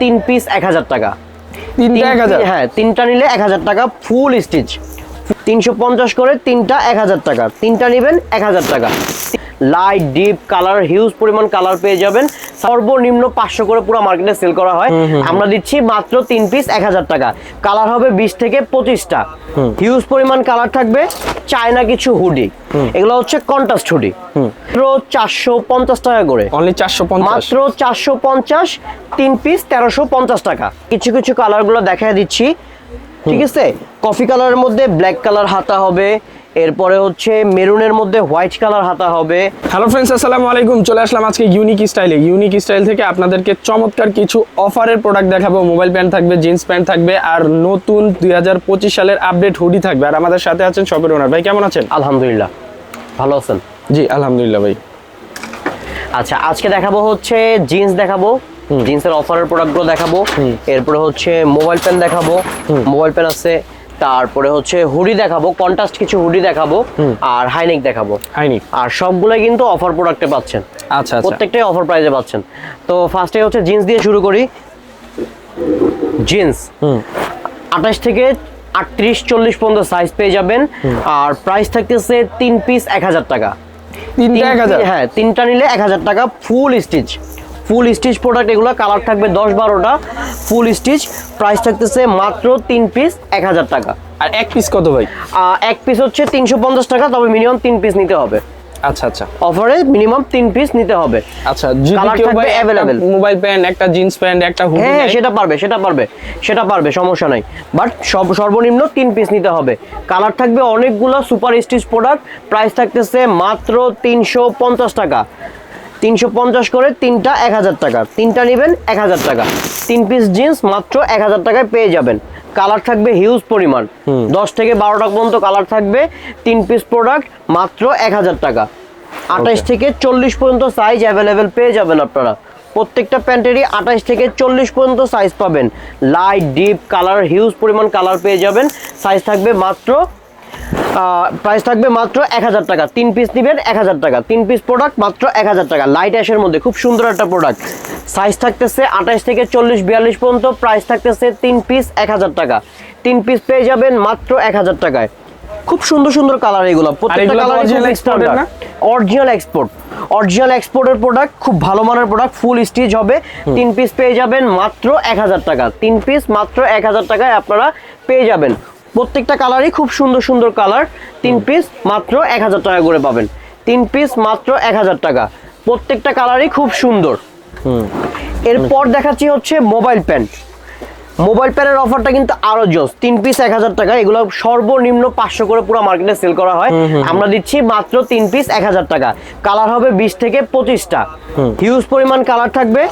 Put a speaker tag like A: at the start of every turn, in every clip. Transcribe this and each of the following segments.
A: তিন পিস এক হাজার টাকা।
B: তিনটা এক হাজার?
A: হ্যাঁ তিনটা নিলে এক হাজার টাকা ফুল স্টিচ তিনশো পঞ্চাশ করে তিনটা এক হাজার টাকা। তিনটা নেবেন এক হাজার টাকা। লাইট ডিপ কালার হিউজ পরিমাণ কালার পেয়ে যাবেন। সর্বনিম্ন পাঁচশো করে পুরো মার্কেটে সেল করা হয়। আমরা দিচ্ছি মাত্র তিন পিস এক হাজার টাকা। কালার হবে বিশ থেকে পঁচিশটা। হিউজ পরিমাণ কালার থাকবে চায়না কিছু হুডি এগুলো হচ্ছে কন্টাস্ট হুডি মাত্র চারশো পঞ্চাশ টাকা করে।
B: অনলি চারশো
A: মাত্র চারশো পঞ্চাশ তিন পিস তেরোশো পঞ্চাশ টাকা। কিছু কিছু কালারগুলো দেখা দিচ্ছি। ঠিক আছে? কফি কালারের মধ্যে ব্ল্যাক কালার হাতা হবে। এরপরে হচ্ছে মেরুনের মধ্যে হোয়াইট কালার হাতা হবে।
B: হ্যালো ফ্রেন্ডস আসসালামু আলাইকুম। চলে আসলাম আজকে ইউনিক স্টাইলে ইউনিক স্টাইল থেকে আপনাদেরকে চমৎকার কিছু অফারের প্রোডাক্ট দেখাবো। মোবাইল প্যান্ট থাকবে জিন্স প্যান্ট থাকবে আর নতুন দুই হাজার পঁচিশ সালের আপডেট হুডি থাকবে। আর আমাদের সাথে আছেন শপের ওনার ভাই কেমন আছেন?
A: আলহামদুলিল্লাহ। ভালো আছেন?
B: জি আলহামদুলিল্লাহ ভাই।
A: আচ্ছা আজকে দেখাবো হচ্ছে জিন্স দেখাবো। জিন্সের অফারের প্রোডাক্টগুলো দেখাবো। এরপরে হচ্ছে মোবাইল পেন দেখাবো। মোবাইল পেন আছে তারপরে হচ্ছে হুডি দেখাবো কন্ট্রাস্ট কিছু হুডি দেখাবো আর হাইনেক দেখাবো।
B: হাইনি
A: আর সবগুলো কিন্তু অফার প্রোডাক্টে পাচ্ছেন।
B: আচ্ছা আচ্ছা।
A: প্রত্যেকটাই অফার প্রাইসে পাচ্ছেন। তো ফার্স্টে হচ্ছে জিন্স দিয়ে শুরু করি। জিন্স
B: হুম।
A: আঠাশ থেকে আটত্রিশ চল্লিশ পর্যন্ত সাইজ পেয়ে যাবেন। আর প্রাইস থাকতেছে তিন পিস এক হাজার টাকা।
B: তিনটা এক হাজার?
A: তিন হ্যাঁ তিনটা নিলে এক হাজার টাকা full stitch full stitch product এগুলো কালার থাকবে দশ বারোটা। ফুল স্টিচ প্রাইস থাকতেছে মাত্র তিন পিস এক হাজার টাকা।
B: আর এক পিস কত ভাই?
A: এক পিস হচ্ছে তিনশো পঞ্চাশ টাকা তবে মিনিমাম তিন পিস নিতে হবে।
B: আচ্ছা আচ্ছা।
A: অফারে মিনিমাম তিন পিস নিতে হবে।
B: আচ্ছা কেউ
A: থাকবে available।
B: মোবাইল প্যান্ট একটা জিন্স প্যান্ট একটা হুডি
A: হ্যাঁ সেটা পারবে সেটা পারবে সেটা পারবে সমস্যা নাই। বাট সব সর্বনিম্ন তিন পিস নিতে হবে। কালার থাকবে অনেকগুলো সুপার স্টিচ প্রোডাক্ট প্রাইস থাকতেছে মাত্র তিনশো পঞ্চাশ টাকা। তিনশো পঞ্চাশ করে তিনটা এক হাজার টাকা। তিনটা নেবেন এক হাজার টাকা। তিন পিস জিন্স মাত্র এক হাজার টাকায় পেয়ে যাবেন। কালার থাকবে হিউজ পরিমাণ। দশ থেকে বারোটা পর্যন্ত কালার থাকবে। তিন পিস প্রোডাক্ট মাত্র এক হাজার টাকা। আঠাশ থেকে চল্লিশ পর্যন্ত সাইজ অ্যাভেলেবেল পেয়ে যাবেন আপনারা। প্রত্যেকটা প্যান্টেরই আঠাশ থেকে চল্লিশ পর্যন্ত সাইজ পাবেন। লাইট ডিপ কালার হিউজ পরিমাণ কালার পেয়ে যাবেন। সাইজ থাকবে মাত্র প্রাইস থাকবে মাত্র এক হাজার টাকা। তিন পিস নেবেন এক হাজার টাকা। তিন পিস প্রোডাক্ট মাত্র এক হাজার টাকা। লাইট অ্যাশের মধ্যে খুব সুন্দর একটা প্রোডাক্ট সাইজ থাকতেছে আঠাশ থেকে চল্লিশ বিয়াল্লিশ পর্যন্ত। প্রাইস থাকতেছে তিন পিস এক হাজার টাকা। তিন পিস পেয়ে যাবেন মাত্র এক হাজার টাকায়। খুব সুন্দর সুন্দর কালার এগুলো। প্রত্যেকটা কালার? অরিজিনাল এক্সপোর্ট অরিজিনাল এক্সপোর্টের প্রোডাক্ট খুব ভালো মানের প্রোডাক্ট ফুল স্টিচ হবে। তিন পিস পেয়ে যাবেন মাত্র এক হাজার টাকা। তিন পিস মাত্র এক হাজার টাকায় আপনারা পেয়ে যাবেন। প্রত্যেকটা কালারই খুব সুন্দর সুন্দর কালার তিন পিস মাত্র এক হাজার টাকা করে পাবেন। তিন পিস মাত্র এক হাজার টাকা। প্রত্যেকটা কালারই খুব সুন্দর। এরপর দেখাচ্ছি হচ্ছে মোবাইল প্যান্ট মোবাইল প্যানের অফারটা কিন্তু আরও জোস। তিন পিস এক হাজার টাকা এগুলো সর্বনিম্ন পাঁচশো করে পুরো মার্কেটে সেল করা হয়। আমরা দিচ্ছি মাত্র তিন পিস এক হাজার টাকা। কালার হবে বিশ থেকে পঁচিশটা। হিউজ পরিমাণ কালার থাকবে।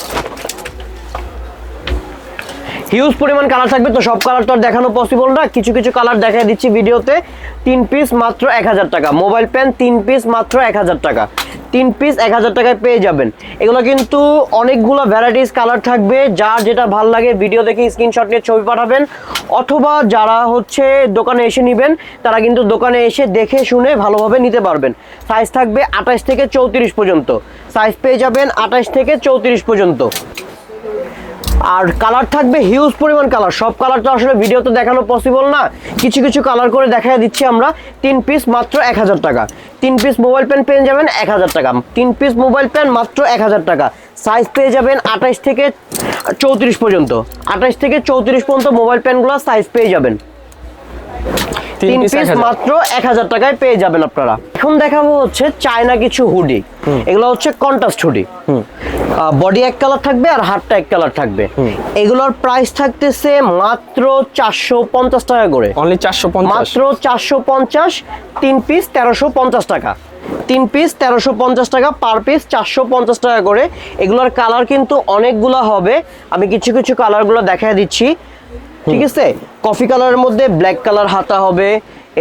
A: হিউজ পরিমাণ কালার থাকবে, তো সব কালার তো আর দেখানো পসিবল না। কিছু কিছু কালার দেখা দিচ্ছি ভিডিওতে। তিন পিস মাত্র এক হাজার টাকা। মোবাইল প্যান তিন পিস মাত্র এক হাজার টাকা। তিন পিস এক হাজার টাকায় পেয়ে যাবেন। এগুলো কিন্তু অনেকগুলো ভ্যারাইটিস কালার থাকবে। যার যেটা ভালো লাগে ভিডিও দেখে স্ক্রিনশট নিয়ে ছবি পাঠাবেন। অথবা যারা হচ্ছে দোকানে এসে নেবেন, তারা কিন্তু দোকানে এসে দেখে শুনে ভালোভাবে নিতে পারবেন। সাইজ থাকবে আঠাশ থেকে চৌত্রিশ পর্যন্ত। সাইজ পেয়ে যাবেন আঠাশ থেকে চৌত্রিশ পর্যন্ত। আর কালার থাকবে হিউজ পরিমাণ কালার সব কালার তো আসলে ভিডিও তো দেখানো পসিবল না। কিছু কিছু কালার করে দেখা দিচ্ছি আমরা। তিন পিস মাত্র এক হাজার টাকা। তিন পিস মোবাইল প্যান পেয়ে যাবেন এক হাজার টাকা। তিন পিস মোবাইল প্যান মাত্র এক হাজার টাকা। সাইজ পেয়ে যাবেন আঠাইশ থেকে চৌত্রিশ পর্যন্ত। আঠাইশ থেকে চৌত্রিশ পর্যন্ত মোবাইল প্যানগুলো সাইজ পেয়ে যাবেন। তিন
B: পিস
A: মাত্র এক হাজার টাকায় পেয়ে যাবেন আপনারা। এখন দেখাবো হচ্ছে চায়না কিছু হুডি। এগুলো হচ্ছে কন্ট্রাস্ট হুডি। বডি এক কালার থাকবে আর হাতটা এক কালার থাকবে। এগুলোর প্রাইস থাকতেছে মাত্র চারশো পঞ্চাশ টাকা করে।
B: অনলি চারশো পঞ্চাশ।
A: মাত্র চারশো পঞ্চাশ তিন পিস তেরোশো পঞ্চাশ টাকা। তিন পিস তেরোশো পঞ্চাশ টাকা পার পিস চারশো পঞ্চাশ টাকা করে। এগুলোর কালার কিন্তু অনেকগুলো হবে। আমি কিছু কিছু কালারগুলো দেখা দিচ্ছি। ঠিক আছে? কফি কালারের মধ্যে ব্ল্যাক কালার হাতা হবে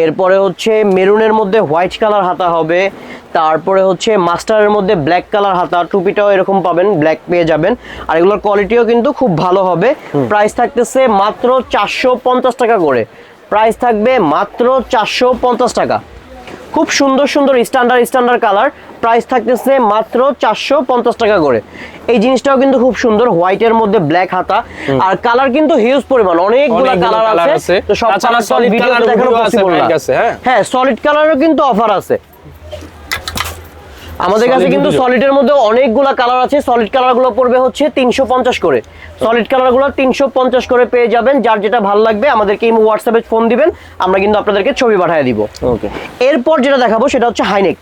A: এরপরে হচ্ছে মেরুনের মধ্যে হোয়াইট কালার হাতা হবে তারপরে হচ্ছে মাস্টারের মধ্যে ব্ল্যাক কালার হাতা টুপিটাও এরকম পাবেন ব্ল্যাক পেয়ে যাবেন আর এগুলোর কোয়ালিটিও কিন্তু খুব ভালো হবে। প্রাইস থাকতেছে মাত্র চারশো পঞ্চাশ টাকা করে। প্রাইস থাকবে মাত্র চারশো পঞ্চাশ টাকা। খুব সুন্দর সুন্দর স্ট্যান্ডার্ড স্ট্যান্ডার্ড কালার প্রাইস থাকতেছে মাত্র চারশো পঞ্চাশ টাকা করে। এই জিনিসটাও কিন্তু খুব সুন্দর হোয়াইটের মধ্যে ব্ল্যাক হাতা। আর কালার কিন্তু হিউজ পরিমাণ অনেকগুলো কালার আছে। তো সব কালার
B: হ্যাঁ?
A: হ্যাঁ সলিড কালারও কিন্তু অফার আছে। আমাদের কাছে কিন্তু
B: সলিড
A: এর মধ্যে অনেকগুলো কালার আছে। সলিড কালারগুলো পড়বে হচ্ছে তিনশো পঞ্চাশ করে। সলিড কালারগুলো তিনশো পঞ্চাশ করে পেয়ে যাবেন। যার যেটা ভালো লাগবে আমাদেরকে হোয়াটসঅ্যাপে ফোন দিবেন। আমরা কিন্তু আপনাদেরকে ছবি পাঠিয়ে দিব।
B: ওকে
A: এরপর যেটা দেখাবো সেটা হচ্ছে হাইনেক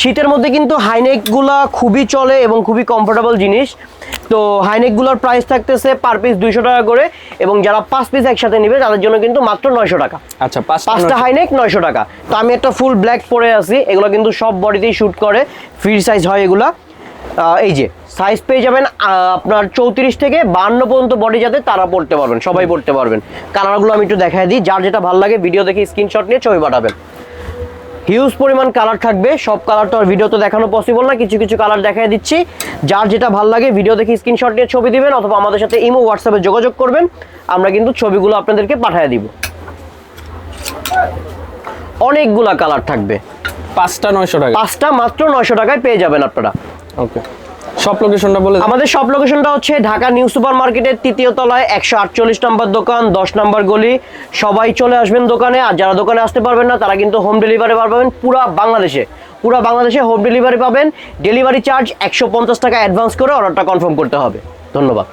A: শীতের মধ্যে কিন্তু হাইনেকগুলা খুবই চলে এবং খুবই কমফোর্টেবল জিনিস। তো হাইনেকগুলার প্রাইস থাকতেছে পার পিস দুইশো টাকা করে এবং যারা পাঁচ পিস একসাথে নিবে তাদের জন্য কিন্তু মাত্র নয়শো টাকা।
B: আচ্ছা পাঁচটা
A: হাইনেক নয়শো টাকা। তো আমি একটা ফুল ব্ল্যাক পরে আছি এগুলো কিন্তু সব বডিতেই শ্যুট করে ফ্রি সাইজ হয় এগুলা। এই যে সাইজ পেয়ে যাবেন আপনার চৌত্রিশ থেকে বান্ন পর্যন্ত বডি যাতে তারা পড়তে পারবেন সবাই পড়তে পারবেন। কালারগুলো আমি একটু দেখাই দিই যার যেটা ভালো লাগে ভিডিও দেখে স্ক্রিনশট নিয়ে ছবি পাঠাবেন। হিউজ পরিমাণ কালার থাকবে। সব কালার তো আর ভিডিও তো দেখানো পসিবল না। কিছু কিছু কালার দেখাই দিচ্ছি। যার যেটা ভালো লাগে ভিডিও দেখে স্ক্রিনশট নিয়ে ছবি দিবেন অথবা আমাদের সাথে ইমো হোয়াটসঅ্যাপে যোগাযোগ করবেন। আমরা কিন্তু ছবিগুলো আপনাদেরকে পাঠিয়ে দিব। অনেকগুলা কালার থাকবে।
B: পাঁচটা নয়শো টাকা।
A: পাঁচটা মাত্র নয়শো টাকায় পেয়ে যাবেন আপনারা।
B: ওকে সব লোকেশনটা বলে
A: আমাদের সব লোকেশনটা হচ্ছে ঢাকা নিউ সুপার মার্কেটের তৃতীয় তলায়, একশো আটচল্লিশ নম্বর দোকান, দশ নম্বর গলি। সবাই চলে আসবেন দোকানে, আর যারা দোকানে আসতে পারবেন না, তারা কিন্তু হোম ডেলিভারি পাবেন পুরা বাংলাদেশে। পুরা বাংলাদেশে হোম ডেলিভারি পাবেন। ডেলিভারি চার্জ একশো পঞ্চাশ টাকা অ্যাডভান্স করে অর্ডারটা কনফার্ম করতে হবে। ধন্যবাদ।